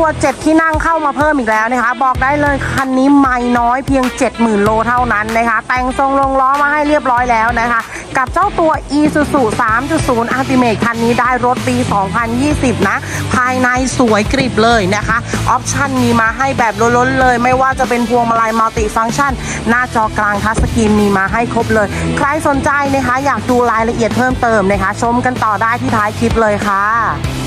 ตัว 7 ที่นั่งเข้ามาเพิ่มอีกแล้วนะคะ บอกได้เลยคันนี้ไม่น้อยเพียง 70,000 โลเท่านั้นนะคะ แต่งทรงลงล้อมาให้เรียบร้อยแล้วนะคะ กับเจ้าตัว Isuzu 3.0 Ultimate คันนี้ได้รถปี 2020 นะ ภายในสวยกริบเลยนะคะ ออปชั่นมีมาให้แบบล้นๆเลย ไม่ว่าจะเป็นพวงมาลัยมัลติฟังก์ชัน หน้าจอกลางทัชสกรีนมีมาให้ครบเลย ใครสนใจนะคะ อยากดูรายละเอียดเพิ่มเติมนะคะ ชมกันต่อได้ที่ท้ายคลิปเลยค่ะ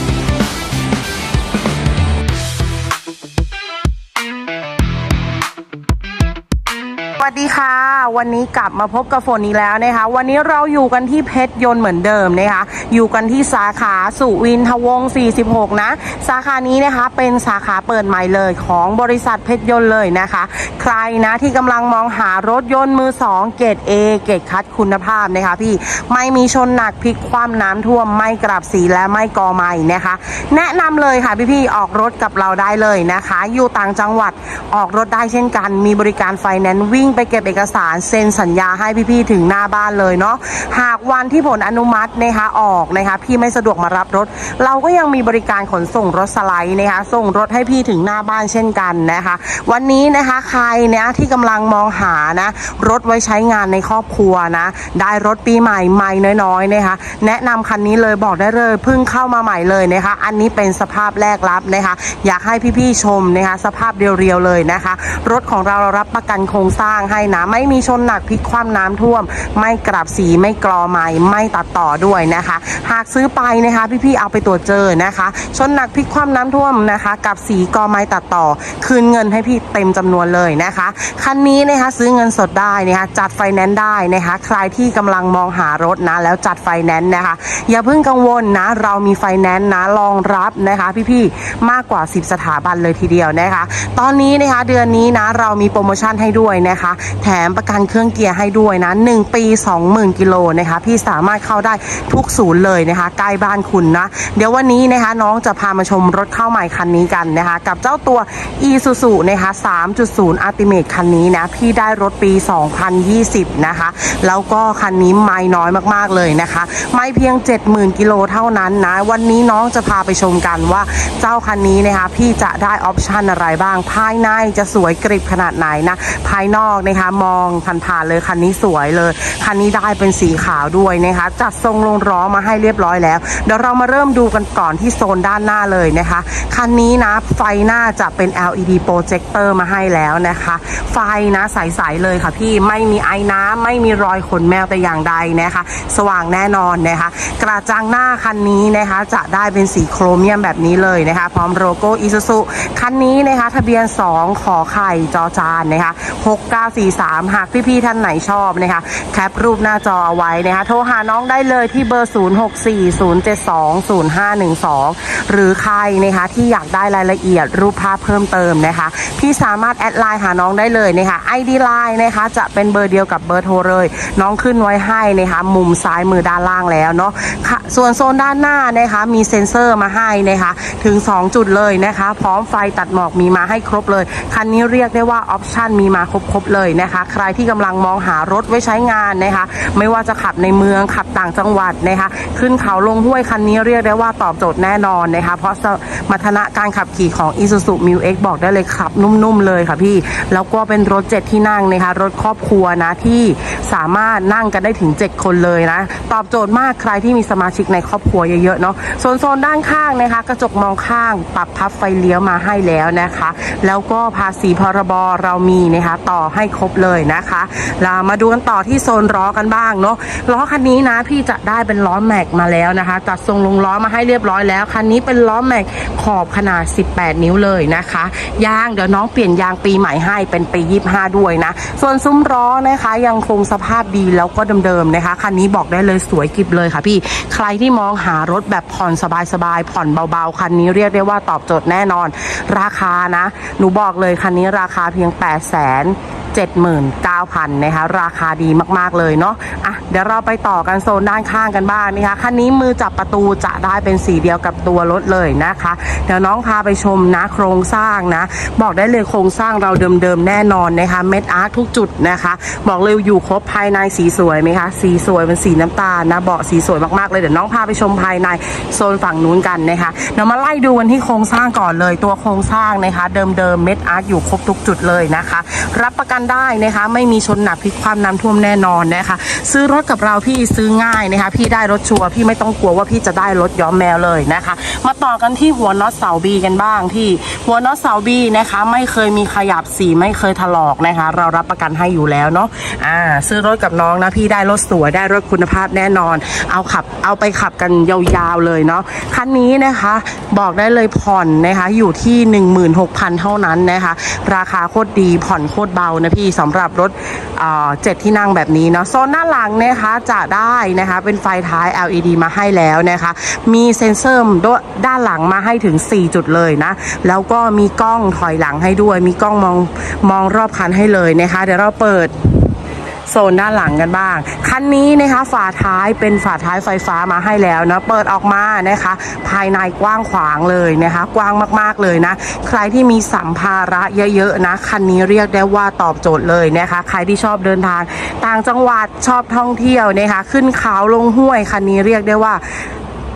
วัสดีค่ะ วันนี้กลับมาพบกับฝนอีกแล้วนะคะ วันนี้เราอยู่กันที่เพชรยนต์เหมือนเดิมนะคะ อยู่กันที่สาขาสุวินทวงศ์46 นะ สาขานี้นะคะเป็นสาขาเปิดใหม่เลยของบริษัทเพชรยนต์เลยนะคะ ใครนะที่กำลังมองหารถยนต์มือ 2 เกรด A เกรดคัดคุณภาพนะคะพี่ไม่มีชนหนักพลิกคว่ำน้ำท่วมไม่กลับสีและไม่กอใหม่นะคะ แนะนำเลยค่ะพี่ๆออกรถกับเราได้เลยนะคะ อยู่ต่างจังหวัดออกรถได้เช่นกัน มีบริการไฟแนนซ์วิ่งไปเก็บเอกสารเซ็นสัญญาให้พี่ๆถึงหน้าบ้านเลยเนาะหากวันที่ผลอนุมัตินะคะออกนะคะพี่ไม่สะดวกมารับรถ เราก็ยังมีบริการขนส่งรถสไลด์นะคะส่งรถให้พี่ถึงหน้าบ้านเช่นกันนะคะ วันนี้นะคะใครเนี่ยที่กำลังมองหานะรถไว้ใช้งานในครอบครัวนะได้รถปีใหม่ใหม่น้อยๆนะคะแนะนำคันนี้เลยบอกได้เลยเพิ่งเข้ามาใหม่เลยนะคะอันนี้เป็นสภาพแรกรับนะคะอยากให้พี่ๆชมนะคะสภาพเรียวๆเลยนะคะ รถของเราเรารับประกันโครงสร้างให้นะไม่มีชนหนักพลิกคว่ำน้ำท่วม ไม่กราบสีไม่กรอใหม่ไม่ตัดต่อด้วยนะคะ หากซื้อไปนะคะพี่ๆเอาไปตรวจเจอนะคะ ชนหนักพลิกคว่ำน้ำท่วมนะคะ กับสีกรอไม้ตัดต่อ คืนเงินให้พี่เต็มจำนวนเลยนะคะคันนี้นะคะซื้อเงินสดได้นะคะจัดไฟแนนซ์ได้นะคะ ใครที่กำลังมองหารถนะแล้วจัดไฟแนนซ์นะคะอย่าเพิ่งกังวลนะเรามีไฟแนนซ์นะรองรับนะคะพี่ๆมากกว่า 10 สถาบันเลยทีเดียวนะคะ ตอนนี้นะคะเดือนนี้นะเรามีโปรโมชั่นให้ด้วยนะคะแถมประกันเครื่องเกียร์ให้ด้วยนะ 1 ปี 20,000กิโลนะคะ พี่สามารถเข้าได้ทุกศูนย์เลยนะคะใกล้บ้านคุณนะ เดี๋ยววันนี้นะคะน้องจะพามาชมรถเข้าใหม่คันนี้กันนะคะ กับเจ้าตัว Isuzu นะคะ 3.0 Ultimate คันนี้นะ พี่ได้รถปี 2020 นะคะ แล้วก็คันนี้ไม่น้อยมากๆเลยนะคะ ไม่เพียง 70,000กิโลเท่านั้นนะ วันนี้น้องจะพาไปชมกันว่าเจ้าคันนี้นะคะ พี่จะได้ออปชันอะไรบ้าง ภายในจะสวยกริบขนาดไหนนะ ภายนอกนะคะมองผ่านๆเลยคันนี้สวยเลยคันนี้ได้เป็นสีขาวด้วยนะคะจัดทรงลงล้อมาให้เรียบร้อยแล้วเดี๋ยวเรามาเริ่มดูกันก่อนที่โซนด้านหน้าเลยนะคะคันนี้นะไฟหน้าจะเป็น LED โปรเจคเตอร์มาให้แล้วนะคะ ไฟนะใสๆเลยค่ะพี่ไม่มีไอ้น้ำไม่มีรอยขนแมวแต่อย่างใดนะคะ สว่างแน่นอนนะคะ กระจังหน้าคันนี้นะคะจะได้เป็นสีโครเมียมแบบนี้เลยนะคะ พร้อมโลโก้อิซูซุคันนี้นะคะ ทะเบียน 2 ขอไข่จอจานนะคะ6943 หากพี่ๆท่านไหนชอบนะคะ แคปรูปหน้าจอเอาไว้นะคะ โทรหาน้องได้เลยที่เบอร์ 0640720512 หรือใครนะคะที่อยากได้รายละเอียดรูปภาพเพิ่มเติมนะคะ พี่สามารถแอดไลน์หาน้องได้เลยนะคะ ID ไลน์นะคะจะเป็นเบอร์เดียวกับเบอร์โทรเลย น้องขึ้นไว้ให้นะคะ มุมซ้ายมือด้านล่างแล้วเนาะส่วนโซนด้านหน้านะคะ มีเซ็นเซอร์มาให้นะคะ ถึง 2 จุดเลยนะคะ พร้อมไฟตัดหมอกมีมาให้ครบเลย คันนี้เรียกได้ว่าออปชันมีมาครบๆเลยนะคะ ใครที่กำลังมองหารถไว้ใช้งานนะคะ ไม่ว่าจะขับในเมืองขับต่างจังหวัดนะคะ ขึ้นเขาลงห้วยคันนี้เรียกได้ว่าตอบโจทย์แน่นอนนะคะ เพราะสมรรถนะการขับขี่ของ Isuzu m u X บอกได้เลยขับนุ่มๆเลยค่ะพี่ แล้วก็เป็นรถ7ที่นั่งนะคะ รถครอบครัวนะที่สามารถนั่งกันได้ถึง 7 คนเลยนะ ตอบโจทย์มากใครที่มีสมาชิกในครอบครัวเยอะๆเนาะส่วนโซนด้านข้างนะคะ กระจกมองข้าง ปรับพับไฟเลี้ยวมาให้แล้วนะคะ แล้วก็ภาษีพรบเรามีนะคะ ต่อให้ครบเลยนะคะเรามาดูกันต่อที่โซนล้อกันบ้างเนาะล้อคันนี้นะพี่จะได้เป็นล้อแม็กมาแล้วนะคะจัดทรงลงล้อมาให้เรียบร้อยแล้วคันนี้เป็นล้อแม็กขอบขนาด 18 นิ้วเลยนะคะยางเดี๋ยวน้องเปลี่ยนยางปีใหม่ให้เป็นปี 25 ด้วยนะ ส่วนซุ้มล้อนะคะยังคงสภาพดีแล้วก็เดิมๆนะคะคันนี้บอกได้เลยสวยกริบเลยค่ะพี่ใครที่มองหารถแบบผ่อนสบายๆผ่อนเบาๆคันนี้เรียกได้ว่าตอบโจทย์แน่นอน ราคานะ หนูบอกเลยคันนี้ราคาเพียง 8 0 0 0 0 79,000นะคะราคาดีมากๆเลยเนาะอะเดี๋ยวเราไปต่อกันโซนด้านข้างกันบ้างนะคะคันนี้มือจับประตูจะได้เป็นสีเดียวกับตัวรถเลยนะคะ เดี๋ยวน้องพาไปชมนะโครงสร้างนะ บอกได้เลยโครงสร้างเราเดิมๆแน่นอนนะคะเม็ดอาร์ตทุกจุดนะคะ บอกเลยอยู่ครบภายในสีสวยไหมคะ สีสวยเป็นสีน้ำตาลนะเบาะสีสวยมากๆเลยเดี๋ยวน้องพาไปชมภายในโซนฝั่งนู้นกันนะคะเดี๋ยวมาไล่ดูกันที่โครงสร้างก่อนเลยตัวโครงสร้างนะคะ เดิมๆเม็ดอาร์ตอยู่ครบทุกจุดเลยนะคะ รับประกันได้นะคะ ไม่มีชนหนักพลิกความน้ำท่วมแน่นอนนะคะ ซื้อรถกับเราพี่ซื้อง่ายนะคะ พี่ได้รถชัวร์พี่ไม่ต้องกลัวว่าพี่จะได้รถย้อมแมวเลยนะคะ มาต่อกันที่หัวน็อตเสาบีกันบ้างที่ หัวน็อตเสาบีนะคะ ไม่เคยมีขยับสีไม่เคยถลอกนะคะ เรารับประกันให้อยู่แล้วเนาะอ่าซื้อรถกับน้องนะพี่ได้รถสวยได้รถคุณภาพแน่นอน เอาขับเอาไปขับกันยาวๆเลยเนาะคันนี้นะคะบอกได้เลยผ่อนนะคะอยู่ที่ 16,000 เท่านั้นนะคะ ราคาโคตรดีผ่อนโคตรเบานะพี่สำหรับรถเอ่อเจ็ดที่นั่งแบบนี้เนาะโซนหน้าหลังนะคะจะได้นะคะเป็นไฟท้าย LED มาให้แล้วนะคะ มีเซ็นเซอร์ด้านหลังมาให้ถึง 4 จุดเลยนะ แล้วก็มีกล้องถอยหลังให้ด้วย มีกล้องมองมองรอบคันให้เลยนะคะ เดี๋ยวเราเปิด โซนด้านหลังกันบ้าง คันนี้นะคะฝาท้ายเป็นฝาท้ายไฟฟ้ามาให้แล้วนะเปิดออกมานะคะ ภายในกว้างขวางเลยนะคะ กว้างมากๆเลยนะ ใครที่มีสัมภาระเยอะๆนะคันนี้เรียกได้ว่าตอบโจทย์เลยนะคะ ใครที่ชอบเดินทาง ต่างจังหวัดชอบท่องเที่ยวนะคะ ขึ้นเขาลงห้วยคันนี้เรียกได้ว่า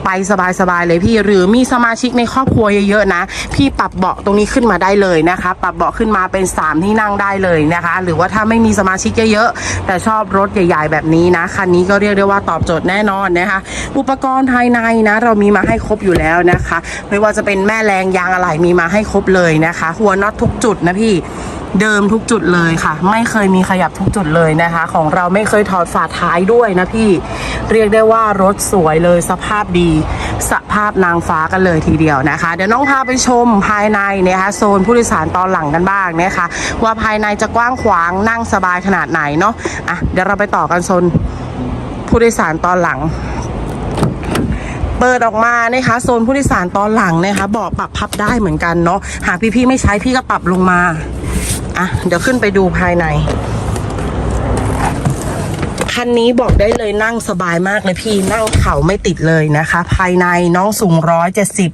ไปสบายๆเลยพี่หรือมีสมาชิกในครอบครัวเยอะๆนะ พี่ปรับเบาะตรงนี้ขึ้นมาได้เลยนะคะ ปรับเบาะขึ้นมาเป็น 3 ที่นั่งได้เลยนะคะ หรือว่าถ้าไม่มีสมาชิกเยอะๆแต่ชอบรถใหญ่ ๆ แบบนี้นะคันนี้ก็เรียกได้ว่าตอบโจทย์แน่นอนนะคะ อุปกรณ์ภายในนะ เรามีมาให้ครบอยู่แล้วนะคะ ไม่ว่าจะเป็นแม่แรงยางอะไหล่มีมาให้ครบเลยนะคะ หัวน็อตทุกจุดนะพี่ เดิมทุกจุดเลยค่ะ ไม่เคยมีขยับทุกจุดเลยนะคะ ของเราไม่เคยถอดฝาท้ายด้วยนะพี่เรียกได้ว่ารถสวยเลยสภาพดี สภาพนางฟ้ากันเลยทีเดียวนะคะ เดี๋ยวน้องพาไปชมภายในนะคะโซนผู้โดยสารตอนหลังกันบ้างนะคะ ว่าภายในจะกว้างขวางนั่งสบายขนาดไหนเนาะอะเดี๋ยวเราไปต่อกันโซนผู้โดยสารตอนหลังเปิดออกมานะคะโซนผู้โดยสารตอนหลังนะคะเบาะปรับพับได้เหมือนกันเนาะหากพี่ๆไม่ใช้พี่ก็ปรับลงมา อะ เดี๋ยวขึ้นไปดูภายใน คันนี้บอกได้เลยนั่งสบายมากเลยพี่นั่งเข่าไม่ติดเลยนะคะ ภายในน้องสูงร้อยเจ็ดสิบ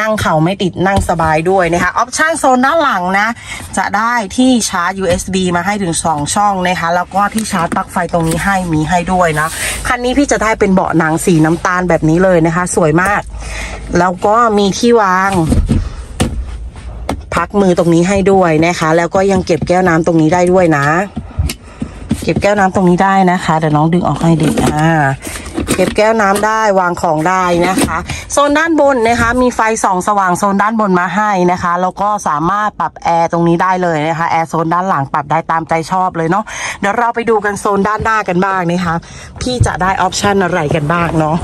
นั่งเข่าไม่ติดนั่งสบายด้วยนะคะออปชั่นโซนด้านหลังนะ จะได้ที่ชาร์จ USB มาให้ถึง 2 ช่องนะคะ แล้วก็ที่ชาร์จปลั๊กไฟตรงนี้ให้มีให้ด้วยนะ คันนี้พี่จะได้เป็นเบาะหนังสีน้ำตาลแบบนี้เลยนะคะ สวยมาก แล้วก็มีที่วาง พักมือตรงนี้ให้ด้วยนะคะ แล้วก็ยังเก็บแก้วน้ำตรงนี้ได้ด้วยนะ เก็บแก้วน้ำตรงนี้ได้นะคะเดี๋ยวน้องดึงออกให้ดิอ่าเก็บแก้วน้ำได้วางของได้นะคะ โซนด้านบนนะคะ มีไฟส่องสว่างโซนด้านบนมาให้นะคะแล้วก็สามารถปรับแอร์ตรงนี้ได้เลยนะคะแอร์โซนด้านหลังปรับได้ตามใจชอบเลยเนาะเดี๋ยวเราไปดูกันโซนด้านหน้ากันบ้างนะคะพี่จะได้ออปชันอะไรกันบ้างเนาะ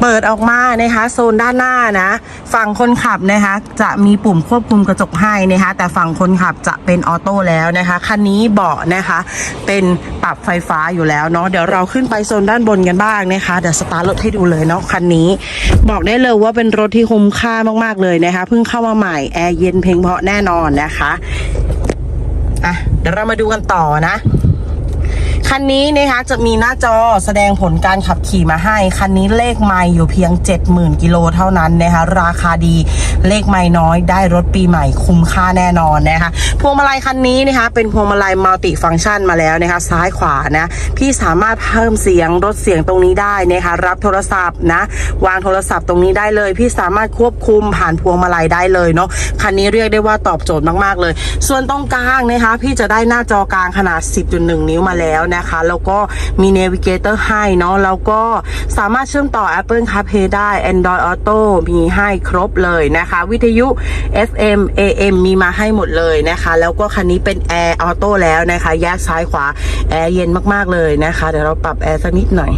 เปิดออกมานะคะโซนด้านหน้านะ ฝั่งคนขับนะคะ จะมีปุ่มควบคุมกระจกให้นะคะ แต่ฝั่งคนขับจะเป็นออโต้แล้วนะคะคันนี้เบาะนะคะ เป็นปรับไฟฟ้าอยู่แล้วเนาะเดี๋ยวเราขึ้นไปโซนด้านบนกันบ้างนะคะเดี๋ยวสตาร์ทรถให้ดูเลยเนาะคันนี้ บอกได้เลยว่าเป็นรถที่คุ้มค่ามากๆเลยนะคะเพิ่งเข้ามาใหม่แอร์เย็นเพลงเพราะแน่นอนนะคะอะเดี๋ยวเรามาดูกันต่อนะ คันนี้นะคะจะมีหน้าจอแสดงผลการขับขี่มาให้ คันนี้เลขไม่อยู่เพียง 70,000 กิโลเท่านั้นนะคะราคาดีเลขไม่น้อยได้รถปีใหม่คุ้มค่าแน่นอนนะคะพวงมาลัยคันนี้นะคะเป็นพวงมาลัยมัลติฟังก์ชันมาแล้วนะคะซ้ายขวานะพี่สามารถเพิ่มเสียงลดเสียงตรงนี้ได้นะคะรับโทรศัพท์นะวางโทรศัพท์ตรงนี้ได้เลย พี่สามารถควบคุมผ่านพวงมาลัยได้เลยเนาะคันนี้เรียกได้ว่าตอบโจทย์มากๆเลย ส่วนตรงกลางนะคะพี่จะได้หน้าจอกลางขนาด 10.1 นิ้วมาแล้วนะคะ แล้วก็มี Navigator ให้เนาะแล้วก็สามารถเชื่อมต่อ Apple CarPlay ได้ Android Auto มีให้ครบเลยนะคะ วิทยุ FM AM มีมาให้หมดเลยนะคะ แล้วก็คันนี้เป็น Air Auto แล้วนะคะแยกซ้ายขวาแอร์เย็นมากๆเลยนะคะเดี๋ยวเราปรับแอร์สักนิดหน่อย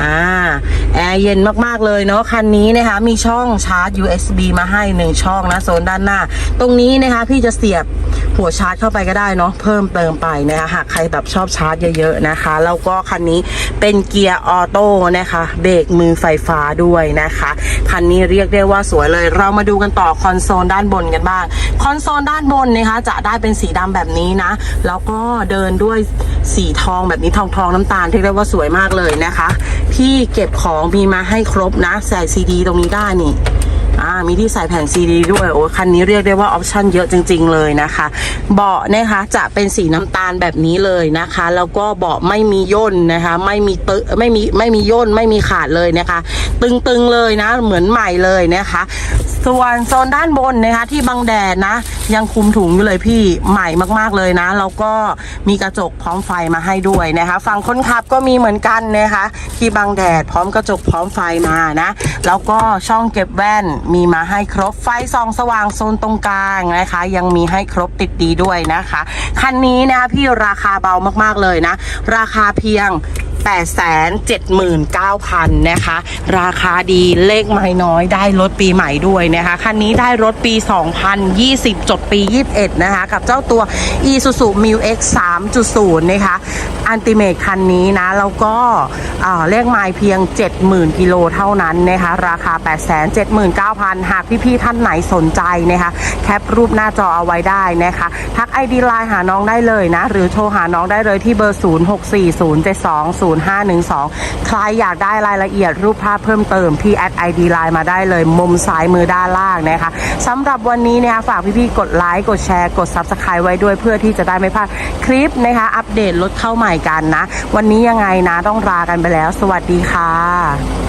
อ่าแอร์เย็นมากๆเลยเนาะคันนี้นะคะมีช่องชาร์จ USB มาให้หนึ่งช่องนะโซนด้านหน้า ตรงนี้นะคะพี่จะเสียบ หัวชาร์จเข้าไปก็ได้เนาะเพิ่มเติมไปนะคะหากใครแบบชอบชาร์จเยอะๆนะคะ แล้วก็คันนี้เป็นเกียร์ออโต้นะคะเบรกมือไฟฟ้าด้วยนะคะคันนี้เรียกได้ว่าสวยเลย เรามาดูกันต่อคอนโซลด้านบนกันบ้างคอนโซลด้านบนนะคะจะได้เป็นสีดำแบบนี้นะ แล้วก็เดินด้วยสีทองแบบนี้ทองทองๆน้ำตาลเรียกได้ว่าสวยมากเลยนะคะ ที่เก็บของมีมาให้ครบนะ ใส่ซีดีตรงนี้ได้นี่ อ่ามีที่ใส่แผ่นซีดีด้วยโอ้คันนี้เรียกได้ว่าออปชั่นเยอะจริง ๆ เลยนะคะ เบาะนะคะจะเป็นสีน้ำตาลแบบนี้เลยนะคะ แล้วก็เบาะไม่มีย่นนะคะ ไม่มีตึไม่มีไม่มีย่นไม่มีขาดเลยนะคะ ตึงๆเลยนะ เหมือนใหม่เลยนะคะ ส่วนโซนด้านบนนะคะ ที่บังแดดนะ ยังคุมถุงอยู่เลยพี่ใหม่มากๆเลยนะแล้วก็มีกระจกพร้อมไฟมาให้ด้วยนะคะฝั่งคนขับก็มีเหมือนกันนะคะ ที่บังแดดพร้อมกระจกพร้อมไฟมานะ แล้วก็ช่องเก็บแว่นมีมาให้ครบไฟส่องสว่างโซนตรงกลางนะคะ ยังมีให้ครบติดดีด้วยนะคะ คันนี้นะคะพี่ราคาเบามากๆเลยนะ ราคาเพียง 879,000 นะคะ ราคาดีเลขไม่น้อยได้รถปีใหม่ด้วยนะคะ คันนี้ได้รถปี 2020 จดปี 21 นะคะ กับเจ้าตัว Isuzu m u X 3.0 นะคะอันติเม e คันนี้นะ แล้วก็อ่าเลขไมล์เพียง 70,000 กิโลเท่านั้นนะคะ ราคา 879,000 หากพี่ ๆ ท่านไหนสนใจนะคะ แคปรูปหน้าจอเอาไว้ได้นะคะ ทัก ID ไลน์หาน้องได้เลยนะ หรือโทรหาน้องได้เลยที่เบอร์00512 ใครอยากได้รายละเอียดรูปภาพเพิ่มเติมพี่แอดไอดีไลน์มาได้เลยมุมซ้ายมือด้านล่างนะคะสำหรับวันนี้นะคะฝากพี่ๆกดไลค์กดแชร์กด Subscribe ไว้ด้วยเพื่อที่จะได้ไม่พลาดคลิปนะคะอัปเดตรถเข้าใหม่กันนะ วันนี้ยังไงนะต้องลากันไปแล้ว สวัสดีค่ะ